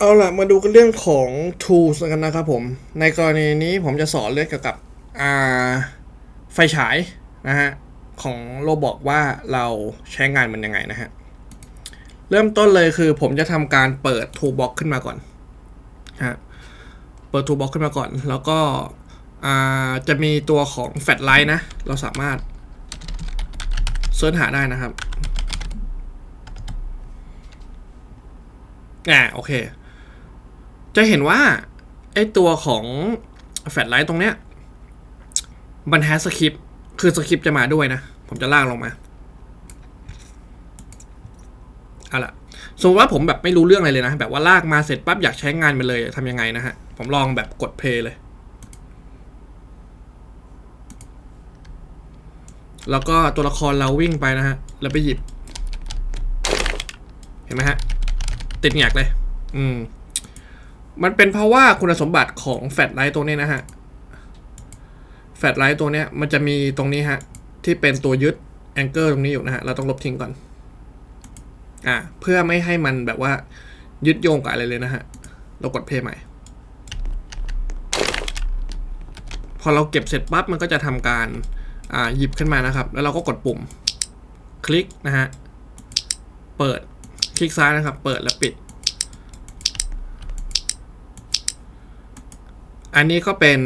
เอาล่ะ มาดูกันเรื่องของ tools กันนะครับผม ในกรณีนี้ผมจะสอนเรื่องเกี่ยวกับไฟฉายนะฮะ ของโรบอกว่าเราใช้งานมันยังไงนะฮะ เริ่มต้นเลยคือผมจะทำการเปิด toolbox ขึ้นมาก่อนฮะ เปิด toolbox ขึ้นมาก่อน แล้วก็จะมีตัวของ fat light นะ เราสามารถเสิร์ชหาได้นะครับอ่าโอเค จะเห็นว่าไอตัวของแฟลชไลท์ตรงเนี้ยมันแฮสคริปคือสคริปจะมาด้วยนะ ผมจะลากลงมาเอาล่ะสมมติว่าผมแบบไม่รู้เรื่องอะไรเลยนะ แบบว่าลากมาเสร็จปั๊บอยากใช้งานมันเลยทำยังไงนะฮะ ผมลองแบบกดเพย์เลย แล้วก็ตัวละครเราวิ่งไปนะฮะ แล้วไปหยิบ เห็นไหมฮะ ติดแงกเลย อืม มันเป็นเพราะว่าคุณสมบัติของแฟลชไลท์ตัวนี้นะฮะ แฟลชไลท์ตัวนี้มันจะมีตรงนี้ฮะ ที่เป็นตัวยึดแองเกิลตรงนี้อยู่นะฮะ เราต้องลบทิ้งก่อน อ่า เพื่อไม่ให้มันแบบว่า ยึดโยงกับอะไรเลยนะฮะ เรากดเพย์ใหม่ พอเราเก็บเสร็จปั๊บมันก็จะทำการ อ่า หยิบขึ้นมานะครับ แล้วเราก็กดปุ่ม คลิกนะฮะ เปิด คลิกซ้ายนะครับ เปิดแล้วปิด อันนี้ก็เป็น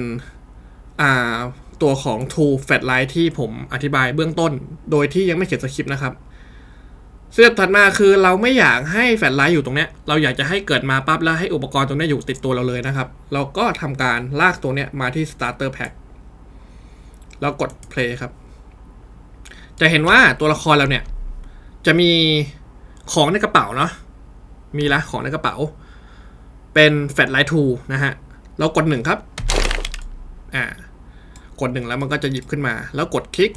ตัวของ Tool Fat Light ที่ผมอธิบายเบื้องต้น โดยที่ยังไม่เขียนสคริปต์นะครับเสื้อถัดมาคือเราไม่อยากให้แฟลชไลท์อยู่ตรงเนี้ย เราอยากจะให้เกิดมาปั๊บแล้วให้อุปกรณ์ตรงเนี้ยอยู่ติดตัวเราเลยนะครับ เราก็ทำการลากตัวเนี้ยมาที่ starter pack แล้วกด play ครับ จะเห็นว่าตัวละครเราเนี่ย จะมีของในกระเป๋าเนาะ มีละของในกระเป๋า เป็นแฟลชไลท์ทูนะฮะ เรากดหนึ่งครับ อ่า กดหนึ่งแล้วมันก็จะหยิบขึ้นมา แล้วกดคลิก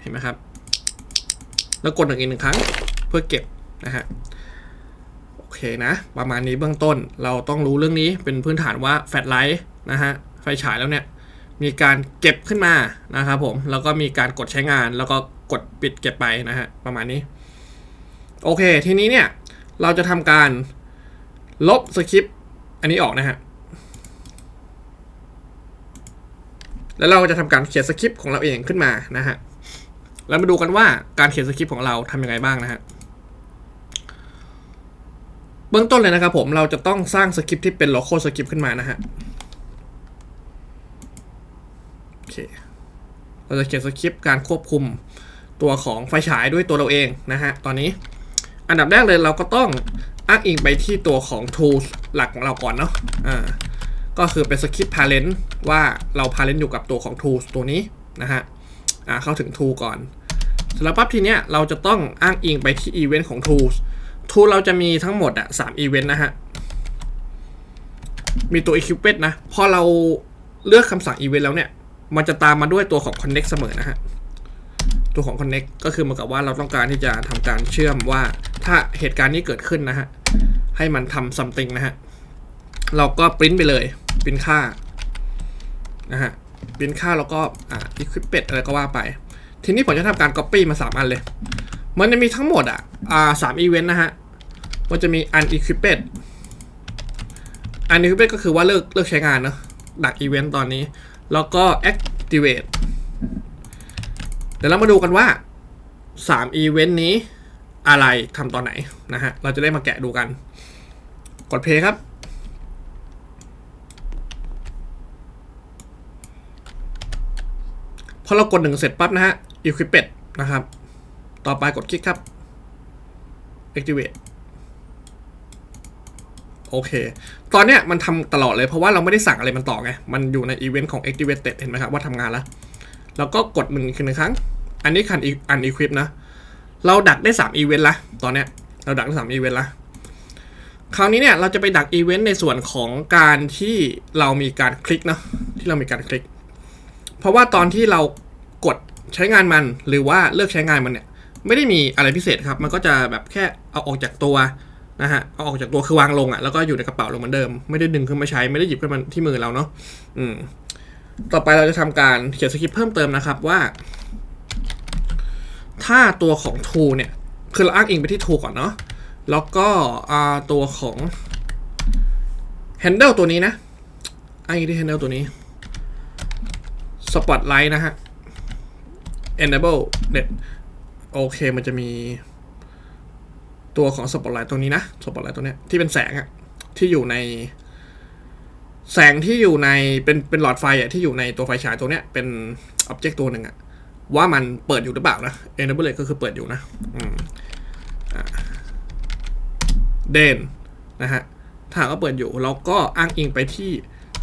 เห็นไหมครับ แล้วกดหนึ่งอีกหนึ่งครั้งเพื่อเก็บนะฮะ โอเคนะ ประมาณนี้เบื้องต้น เราต้องรู้เรื่องนี้เป็นพื้นฐานว่าแฟลชไลท์นะฮะ ไฟฉายแล้วเนี่ย มีการเก็บขึ้นมานะครับผม แล้วก็มีการกดใช้งาน แล้วก็กดปิดเก็บไปนะฮะ ประมาณนี้ โอเค ทีนี้เนี่ย เราจะทำการลบสคริปต์อันนี้ออกนะฮะ แล้วเราจะทำการเขียนสคริปต์ของเราเองขึ้นมานะฮะแล้วมาดูกันว่าการเขียนสคริปต์ของเราทำยังไงบ้างนะฮะเบื้องต้นเลยนะครับผมเราจะต้องสร้างสคริปต์ที่เป็น local script ขึ้นมานะฮะโอเคเราจะเขียนสคริปต์การควบคุมตัวของไฟฉายด้วยตัวเราเองนะฮะตอนนี้อันดับแรกเลยเราก็ต้องอ้างอิงไปที่ตัวของ tools หลักของเราก่อนเนาะอ่า ก็คือเป็นสคริปต์ parent ว่าเรา parent อยู่กับตัวของ tools ตัวนี้นะฮะอ่าเข้าถึง tool ก่อนเสร็จแล้วปั๊บทีเนี้ยเราจะต้องอ้างอิงไปที่ event ของ tools tool เราจะมีทั้งหมดอะสาม event นะฮะ มีตัว equipment นะ พอเราเลือกคำสั่ง event แล้วเนี่ย มันจะตามมาด้วยตัวของ connect เสมอนะฮะ ตัวของ connect ก็คือเหมือนกับว่าเราต้องการที่จะทำการเชื่อมว่าถ้าเหตุการณ์นี้เกิดขึ้นนะฮะ ให้มันทำ something นะฮะ เราก็ปริ้นไปเลยปริ้นค่านะฮะปริ้นค่าแล้วก็อ่า equipment อะไรก็ว่าไป ทีนี้ผมจะทำการ copy มา 3 อันเลย มันจะมีทั้งหมดอะอ่าสาม event นะฮะมันจะมี unequipped unequipped ก็คือว่าเลิกเลิกใช้งานเนอะดัก event ตอนนี้ แล้วก็ activate เดี๋ยวเรามาดูกันว่า3 event นี้อะไรทำตอนไหนนะฮะ เราจะได้มาแกะดูกัน กดเพย์ครับ พอเรากดหนึ่งเสร็จปั๊บนะฮะ equiped นะครับ ต่อไปกดคลิกครับ activate โอเค ตอนเนี้ยมันทำตลอดเลยเพราะว่าเราไม่ได้สั่งอะไรมันต่อไง มันอยู่ในอีเวนต์ของ activated เห็นไหมครับว่าทำงานแล้ว แล้วก็กดหนึ่งคือหนึ่งครั้ง อันนี้คัน unequip นะ เราดักได้3อีเวนต์ละ ตอนเนี้ยเราดักได้3อีเวนต์ละ คราวนี้เนี่ยเราจะไปดักอีเวนต์ในส่วนของการที่เรามีการคลิกเนาะ ที่เรามีการคลิก เพราะว่าตอนที่เรากดใช้งานมันหรือว่าเลิกใช้งานมันเนี่ย ไม่ได้มีอะไรพิเศษครับ มันก็จะแบบแค่เอาออกจากตัวนะฮะเอาออกจากตัวคือวางลงอะ่ะแล้วก็อยู่ในกระเป๋าลงเหมือนเดิม ไม่ได้ดึงขึ้นมาใช้ไม่ได้หยิบขึ้นมาที่มือเราเนาะอืม ต่อไปเราจะทำการเขียนสคริปต์เพิ่มเติมนะครับว่า ถ้าตัวของ to เนี่ย คือเราอ้างอิงไปที่ to ก่อนเนาะแล้วก็อ่าตัวของ handle ตัวนี้นะอ้างอิงที่ handle ตัวนี้ spotlight นะฮะ enable net โอเคมันจะมี ตัวของ spotlight ตัวนี้นะ spotlight ตัวเนี้ยที่เป็นแสงอะที่อยู่ใน แสงที่อยู่ในเป็นเป็นหลอดไฟอะที่อยู่ในตัวไฟฉายตัวเนี้ยเป็น object ตัวหนึ่งอะว่ามันเปิดอยู่หรือเปล่านะ enable ก็คือเปิดอยู่นะเด่นนะฮะถ้ากว่าเปิดอยู่เราก็อ้างอิงไปที่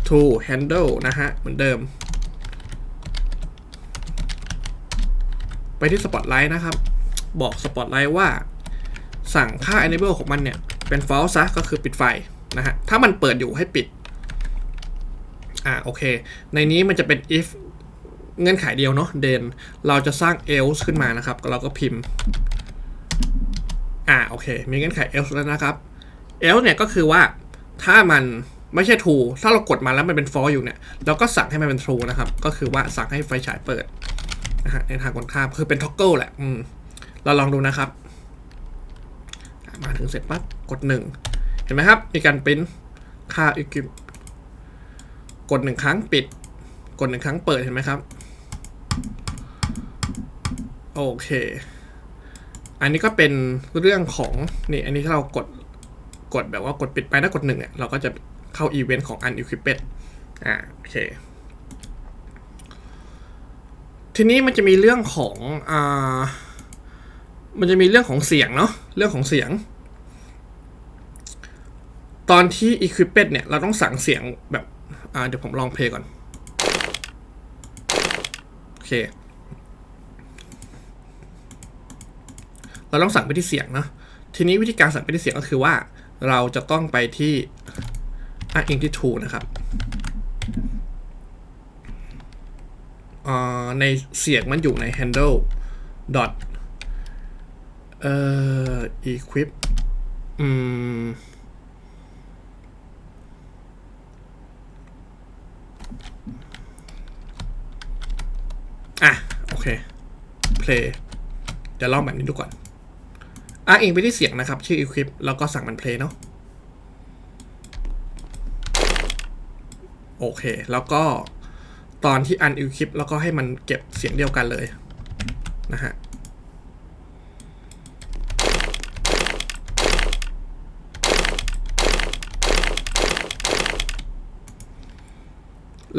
to handle นะฮะ เหมือนเดิม ไปที่ spotlight นะครับ บอก spotlight ว่า สั่งค่า enable ของมันเนี่ย เป็น false ซะก็คือปิดไฟนะฮะ ถ้ามันเปิดอยู่ให้ปิด อ่าโอเค ในนี้มันจะเป็น if เงื่อนไขเดียวเนาะเดนเราจะสร้าง else ขึ้นมานะครับ เราก็พิมพ์ อ่าโอเค มีเงื่อนไข else แล้วนะครับ else เนี่ยก็คือว่าถ้ามันไม่ใช่ true ถ้าเรากดมาแล้วมันเป็น false อยู่เนี่ย เราก็สั่งให้มันเป็น true นะครับ ก็คือว่าสั่งให้ไฟฉายเปิด ในทางตรงข้ามคือเป็น toggle แหละ อืม เราลองดูนะครับ มาถึงเสร็จปั๊บกดหนึ่งเห็นไหมครับ มีการปริ้นค่า equip กดหนึ่งครั้งปิด กดหนึ่งครั้งเปิดเห็นไหมครับ โอเค อันนี้ก็เป็นเรื่องของนี่ อันนี้ถ้าเรากดกดแบบว่ากดปิดไปถ้ากดหนึ่งเนี่ยเราก็จะเข้าอีเวนต์ของ unequipped อ่าโอเค ทีนี้มันจะมีเรื่องของอ่ามันจะมีเรื่องของเสียงเนาะเรื่องของเสียง ตอนที่ equipped เนี่ย เราต้องสั่งเสียงแบบอ่าเดี๋ยวผมลองเพลงก่อน โอเค เราต้องสั่งไปที่เสียงเนาะทีนี้วิธีการสั่งไปที่เสียงก็คือว่า เราจะต้องไปที่อ้างอิงที่ tool นะครับ ในเสียงมันอยู่ใน handle dot เอ่อ equip อืมอะ โอเค play เดี๋ยวลองแบบนี้ดูก่อนอ้างอิงไปที่เสียงนะครับ ชื่อ equip แล้วก็สั่งมัน play เนาะโอเค แล้วก็ ตอนที่ unequip แล้วก็ให้มันเก็บเสียงเดียวกันเลยนะฮะ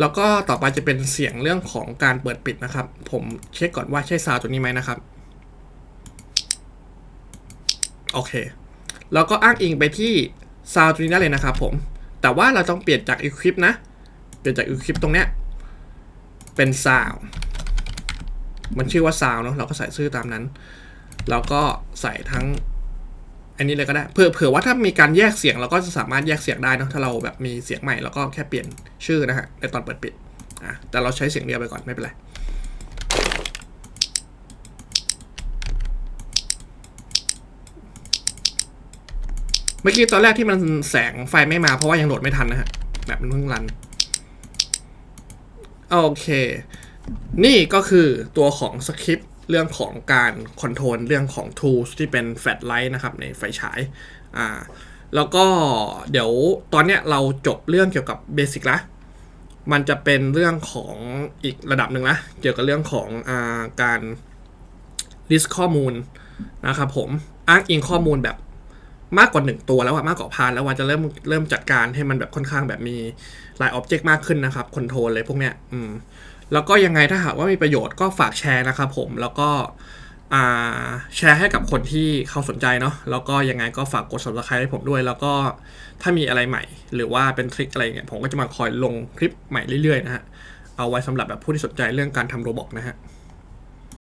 แล้วก็ต่อไปจะเป็นเสียงเรื่องของการเปิดปิดนะครับ ผมเช็คก่อนว่าใช่ซาวด์ตัวนี้ไหมนะครับ โอเค แล้วก็อ้างอิงไปที่ซาวด์ตัวนี้ได้เลยนะครับผม แต่ว่าเราต้องเปลี่ยนจาก equip นะ เปลี่ยนจาก equip ตรงเนี้ย เป็นซาวมันชื่อว่าซาวเนาะเราก็ใส่ชื่อตามนั้น แล้วก็ใส่ทั้ง อันนี้เลยก็ได้เผื่อเผื่อว่าถ้ามีการแยกเสียงเราก็จะสามารถแยกเสียงได้นะถ้าเราแบบมีเสียงใหม่เราก็แค่เปลี่ยนชื่อนะฮะในตอนเปิดปิดอะแต่เราใช้เสียงเดียวไปก่อนไม่เป็นไรเมื่อกี้ตอนแรกที่มันแสงไฟไม่มาเพราะว่ายังโหลดไม่ทันนะฮะแบบมันเพิ่งรัน โอเค นี่ก็คือตัวของสคริปต์เรื่องของการคอนโทรลเรื่องของ tools ที่เป็นแฟลชไลท์นะครับในไฟฉายอ่าแล้วก็เดี๋ยวตอนเนี้ยเราจบเรื่องเกี่ยวกับเบสิกละมันจะเป็นเรื่องของอีกระดับหนึ่งละเกี่ยวกับเรื่องของอาการ list ข้อมูลนะครับผมอ้างอิงข้อมูลแบบ มากกว่าหนึ่งตัวแล้วอะมากกว่าพันแล้วว่าจะเริ่มเริ่มจัดการให้มันแบบค่อนข้างแบบมีหลายอ็อบเจกต์มากขึ้นนะครับคอนโทรลเลยพวกเนี้ยอืมแล้วก็ยังไงถ้าหากว่ามีประโยชน์ก็ฝากแชร์นะครับผมแล้วก็แชร์ให้กับคนที่เขาสนใจเนาะแล้วก็ยังไงก็ฝากกด subscribe ให้ผมด้วย แล้วก็ถ้ามีอะไรใหม่ หรือว่าเป็นทริคอะไรเงี้ยผมก็จะมาคอยลงคลิปใหม่เรื่อยๆนะฮะเอาไว้สำหรับแบบผู้ที่สนใจเรื่องการทำโรบอทนะฮะ